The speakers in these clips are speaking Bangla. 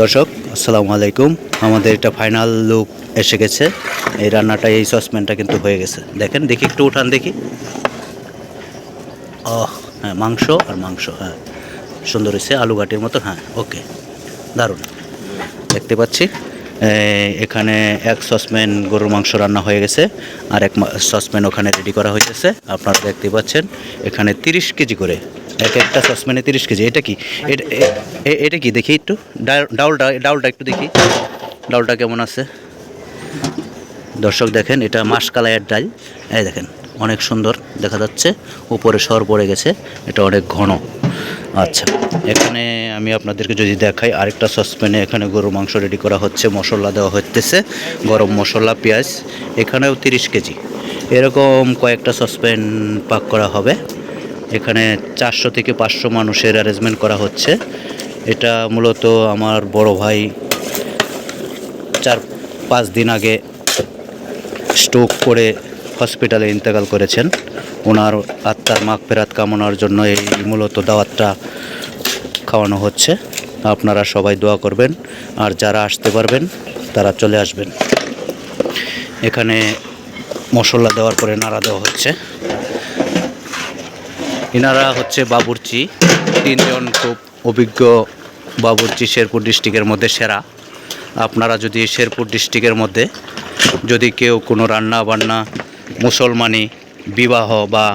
দর্শক, আসসালামু আলাইকুম। আমাদের এটা ফাইনাল লুক এসে গেছে। এই রান্নাটা, এই সসপ্যানটা কিন্তু হয়ে গেছে। দেখেন, দেখি একটু উঠান দেখি। ও হ্যাঁ মাংস আর মাংস হ্যাঁ। সুন্দর হয়েছে, আলু ঘাটির মতো হ্যাঁ ওকে দারুণ। দেখতে পাচ্ছি। এখানে এক সসপ্যান গরুর মাংস রান্না হয়ে গেছে, আর এক সসপ্যান ওখানে রেডি করা হয়েছে আপনারা দেখতে পাচ্ছেন, এখানে তিরিশ কেজি করে এক একটা সসপ্যানে তিরিশ কেজি, এটা কি? এটা কি? দেখি একটু। ডাউলটা ডাউলটা একটু দেখি। ডাউলটা কেমন আছে? দর্শক দেখেন, এটা মাসকালাইয়ের ডাল। এই দেখেন, অনেক সুন্দর দেখা যাচ্ছে। উপরে সর পড়ে গেছে, এটা অনেক ঘন। আচ্ছা এখানে আমি আপনাদেরকে যদি দেখাই, আরেকটা সসপ্যানে এখানে গরুর মাংস রেডি করা হচ্ছে, মশলা দেওয়া হচ্ছে গরম মশলা, পেঁয়াজ, এখানেও তিরিশ কেজি। এরকম কয়েকটা সসপ্যান পাক করা হবে। এখানে চারশো থেকে পাঁচশো মানুষের অ্যারেঞ্জমেন্ট করা হচ্ছে। এটা মূলত আমার বড় ভাই চার পাঁচ দিন আগে স্ট্রোক করে হসপিটালে ইন্তেকাল করেছেন। ওনার আত্মার মাগ ফেরাত কামনার জন্য এই মূলত দাওয়াতটা খাওয়ানো হচ্ছে। আপনারা সবাই দোয়া করবেন, আর যারা আসতে পারবেন, তারা চলে আসবেন। এখানে মশলা দেওয়ার পরে নাড়া দেওয়া হচ্ছে। এনারা হচ্ছে বাবুর্চি, তিনজন খুব অভিজ্ঞ বাবুর্চি শেরপুর ডিস্ট্রিক্টের মধ্যে সেরা। আপনারা যদি শেরপুর ডিস্ট্রিক্টের মধ্যে যদি কেউ কোনো রান্না বান্না মুসলমানি, বিবাহ বা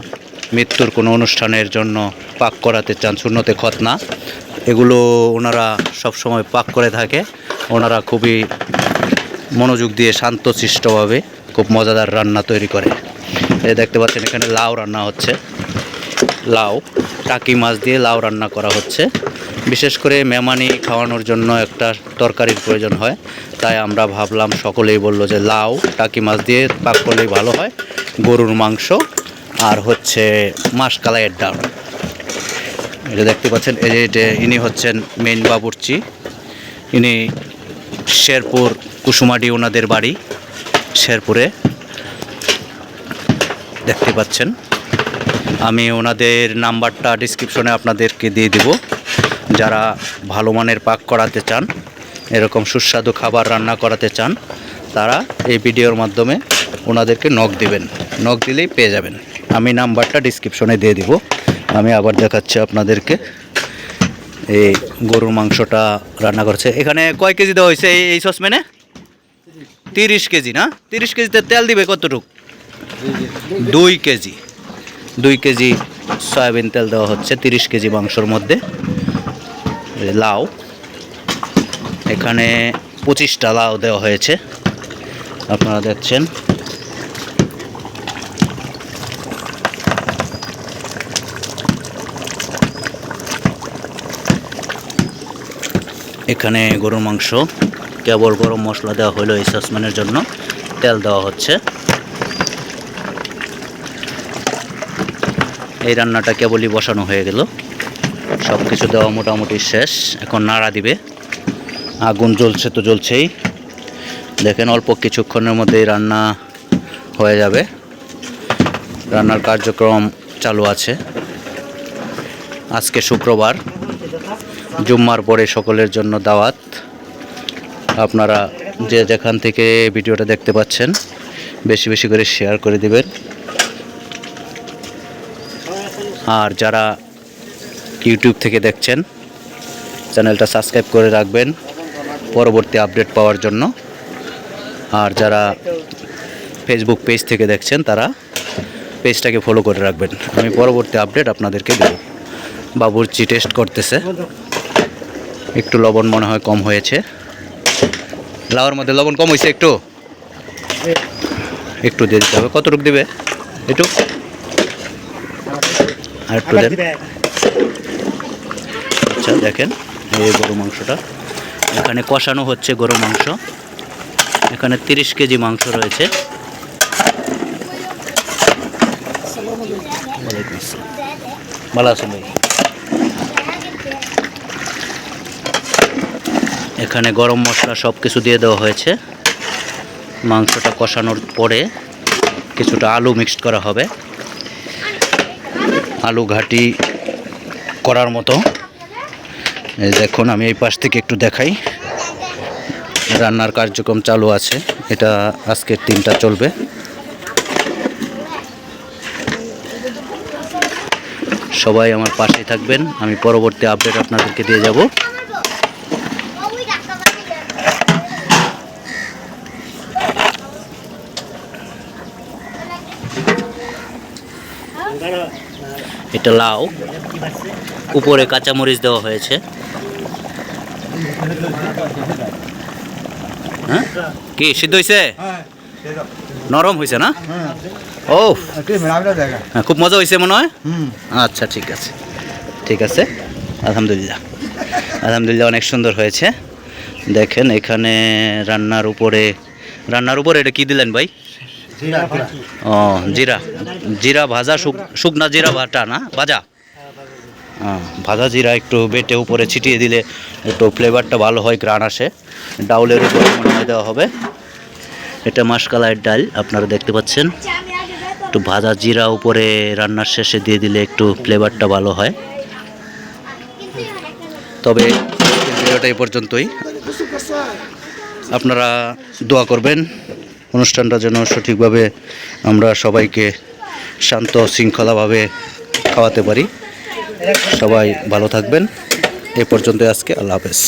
মৃত্যুর কোনো অনুষ্ঠানের জন্য পাক করাতে চান শূন্যতে খতনা, এগুলো ওনারা সবসময় পাক করে থাকে। ওনারা খুবই মনোযোগ দিয়ে শান্তশিষ্টভাবে খুব মজাদার রান্না তৈরি করে। এই দেখতে পাচ্ছেন এখানে লাউ রান্না হচ্ছে। লাউ, টাকি মাছ দিয়ে লাউ রান্না করা হচ্ছে। বিশেষ করে মেমানি খাওয়ানোর জন্য একটা তরকারির প্রয়োজন হয়। তাই আমরা ভাবলাম সকলেই বলল যে লাউ, টাকি মাছ দিয়ে পাক করলেই ভালো হয়। গরুর মাংস আর হচ্ছে মাসকালাইয়ের ডাল। এটা দেখতে পাচ্ছেন, এই যে ইনি হচ্ছেন মেন বাবুর্চি। ইনি শেরপুর কুসুমাডি ওনাদের বাড়ি, শেরপুরে। দেখতে পাচ্ছেন। আমি ওনাদের নাম্বারটা ডিসক্রিপশনে আপনাদেরকে দিয়ে দিব। যারা ভালো মানের পাক করাতে চান এরকম সুস্বাদু খাবার রান্না করাতে চান তারা এই ভিডিওর মাধ্যমে ওনাদেরকে নখ দিবেন। নখ দিলেই পেয়ে যাবেন। আমি নাম্বারটা ডিসক্রিপশনে দিয়ে দিব। আমি আবার দেখাচ্ছি আপনাদেরকে। এই গরুর মাংসটা রান্না করছে। এখানে কয় কেজি দেওয়া হয়েছে এই এই সসম্যানে? তিরিশ কেজি না? তিরিশ কেজিতে তেল দিবে কতটুক? দুই কেজি। দুই কেজি সয়াবিন তেল দেওয়া হচ্ছে, তিরিশ কেজি মাংসর মধ্যে। লাউ, এখানে পঁচিশটা লাউ দেওয়া হয়েছে। আপনারা দেখছেন। এখানে গরুর মাংস, কেবল গরম মশলা দেওয়া হলো এই সসম্যানের জন্য। তেল দেওয়া হচ্ছে। এই রান্নাটা কেবলই বসানো হয়ে গেল। সব কিছু দেওয়া মোটামুটি শেষ। এখন নাড়া দিবে। আগুন জ্বলছে তো জ্বলছেই। দেখেন অল্প কিছুক্ষণের মধ্যেই রান্না হয়ে যাবে। রান্নার কার্যক্রম চালু আছে। আজকে শুক্রবার। জুম্মার পরে সকলের জন্য দাওয়াত। আপনারা যে যেখান থেকে ভিডিওটা দেখতে পাচ্ছেন, বেশি বেশি করে শেয়ার করে দিবেন। আর যারা ইউটিউব থেকে দেখছেন, চ্যানেলটা সাবস্ক্রাইব করে রাখবেন পরবর্তী আপডেট পাওয়ার জন্য। আর যারা ফেসবুক পেজ থেকে দেখছেন, তারা পেজটাকে ফলো করে রাখবেন। আমি পরবর্তী আপডেট আপনাদেরকে দেব। বাবুর্চি টেস্ট করতেছে। একটু লবণ মনে হয় কম হয়েছে। লাউর মধ্যে লবণ কম হয়েছে একটু? একটু দিয়ে দিতে হবে। কতটুকু দেবে? একটু? আর একটু দেন। আচ্ছা দেখেন এই গরু মাংসটা। এখানে কষানো হচ্ছে গরু মাংস। এখানে তিরিশ কেজি মাংস রয়েছে। ভালো আছেন ভাই? এখানে গরম মশলা সব কিছু দিয়ে দেওয়া হয়েছে। মাংসটা কষানোর পরে কিছুটা আলু মিক্সড করা হবে। আলু ঘাটি করার মতো। দেখুন, আমি এই পাশ থেকে একটু দেখাই। রান্নার কার্যক্রম চালু আছে। এটা আজকের তিনটা চলবে। সবাই আমার পাশে থাকবেন। আমি পরবর্তী আপডেট আপনাদেরকে দিয়ে যাব। এটা লাউ। উপরে কাঁচামরিচ দেওয়া হয়েছে। হ্যাঁ? কি সিদ্ধ হয়েছে নরম হয়েছে না? ও হ্যাঁ খুব মজা হয়েছে মনে হয়? আচ্ছা ঠিক আছে। ঠিক আছে। আলহামদুলিল্লাহ। আলহামদুলিল্লাহ অনেক সুন্দর হয়েছে। দেখেন এখানে রান্নার উপরে রান্নার উপরে এটা কি দিলেন ভাই? ও, জিরা। জিরা ভাজা শুক- শুকনা জিরা ভাটা না? ভাজা? ভাজা জিরা একটু বেটে উপরে ছিটিয়ে দিলে একটু ফ্লেভারটা ভালো হয় গ্রান আসে। ডাউলের উপরে মনে হয় দেওয়া হবে। এটা মাসকালাইয়ের ডাল, আপনারা দেখতে পাচ্ছেন। একটু ভাজা জিরা উপরে রান্নার শেষে দিয়ে দিলে একটু ফ্লেভারটা ভালো হয়। তবে এই পর্যন্তই। আপনারা দোয়া করবেন। অনুষ্ঠানটা যেন সঠিকভাবে আমরা সবাইকে শান্ত, শৃঙ্খলাভাবে খাওয়াতে পারি। সবাই ভালো থাকবেন। এ পর্যন্ত আজকে। আল্লাহ হাফেজ।